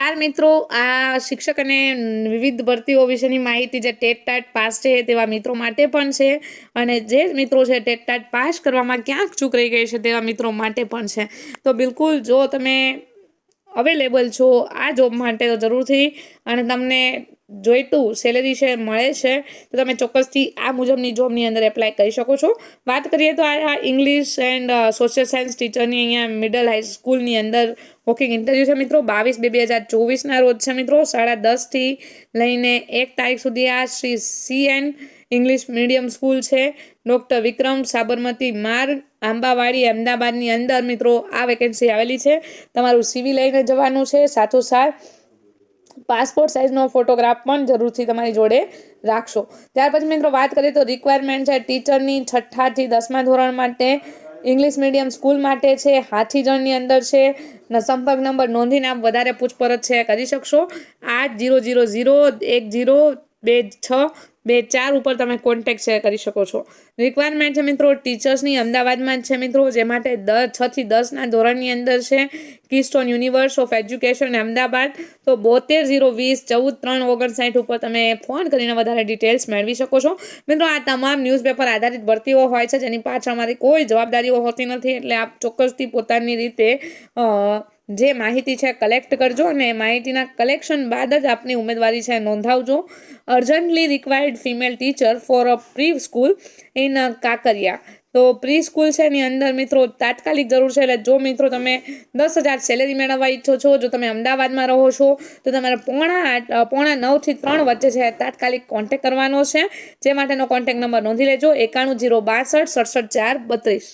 ચાર મિત્રો આ શિક્ષક અને વિવિધ ભરતીઓ વિશેની માહિતી જે ટેટ ટાટ પાસ છે તેવા મિત્રો માટે પણ છે. અને જે મિત્રો છે ટેટ ટાટ પાસ કરવામાં ક્યાંક ચૂક રહી ગઈ છે તેવા મિત્રો માટે પણ છે. તો બિલકુલ જો તમે અવેલેબલ છો આ જોબ માટે તો જરૂરથી. અને તમને જોઈતું સેલેરી છે મળે છે, તો તમે ચોક્કસથી આ મુજબની જોબની અંદર એપ્લાય કરી શકો છો. વાત કરીએ તો આ ઇંગ્લિશ એન્ડ સોશિયલ સાયન્સ ટીચરની અહીંયા મિડલ હાઈ સ્કૂલની અંદર વોકિંગ ઇન્ટરવ્યૂ છે મિત્રો. બાવીસ બે બે હજાર ચોવીસના રોજ છે મિત્રો. સાડા દસથી લઈને એક તારીખ સુધી આ Shri C N English medium school છે. ડૉક્ટર વિક્રમ સાબરમતી માર્ગ, આંબાવાડી, અમદાવાદની અંદર મિત્રો આ વેકેન્સી આવેલી છે. તમારું સીવી લઈને જવાનું છે. સાથોસાથ પાસપોર્ટ સાઇઝનો ફોટોગ્રાફ પણ જરૂરથી તમારી જોડે રાખશો. ત્યાર પછી મિત્રો વાત કરીએ તો રિક્વાયરમેન્ટ છે ટીચરની છઠ્ઠાથી દસમા ધોરણ માટે ઇંગ્લિશ મીડિયમ સ્કૂલ માટે છે, હાથીજણની અંદર છે સંપર્ક નંબર નોંધીને આપ વધારે પૂછપરછ છે કરી શકશો. આઠ જીરો જીરો જીરો એક જીરો બે છ બે, ચાર ઉપર તમે કોન્ટેક્ટ છે કરી શકો છો. રિક્વાયરમેન્ટ છે મિત્રો ટીચર્સની અમદાવાદમાં છે મિત્રો, જે માટે દ છથી દસના ધોરણની અંદર છે keystone universe of education Ahmedabad. તો બોતેર, ઝીરો, વીસ, ચૌદ, ત્રણ, ઓગણસાઠ ઉપર તમે ફોન કરીને વધારે ડિટેલ્સ મેળવી શકો છો. મિત્રો, આ તમામ ન્યૂઝપેપર આધારિત ભરતીઓ હોય છે, જેની પાછળ અમારી કોઈ જવાબદારીઓ હોતી નથી, એટલે આપ ચોક્કસથી પોતાની રીતે જે માહિતી છે કલેક્ટ કરજો અને માહિતીના કલેક્શન બાદ જ આપની ઉમેદવારી છે, નોંધાવજો. Urgently required female teacher for a preschool in Kankaria. તો પ્રી સ્કૂલ છે એની અંદર મિત્રો તાત્કાલિક જરૂર છે, એટલે જો મિત્રો તમે દસ હજાર સેલેરી મેળવવા ઈચ્છો છો, જો તમે અમદાવાદમાં રહો છો, તો તમારે પોણા આઠ પોણા નવથી ત્રણ વચ્ચે છે તાત્કાલિક કોન્ટેક કરવાનો છે. જે માટેનો કોન્ટેક નંબર નોંધી લેજો એકાણું જીરો બાસઠ સડસઠ ચાર બત્રીસ.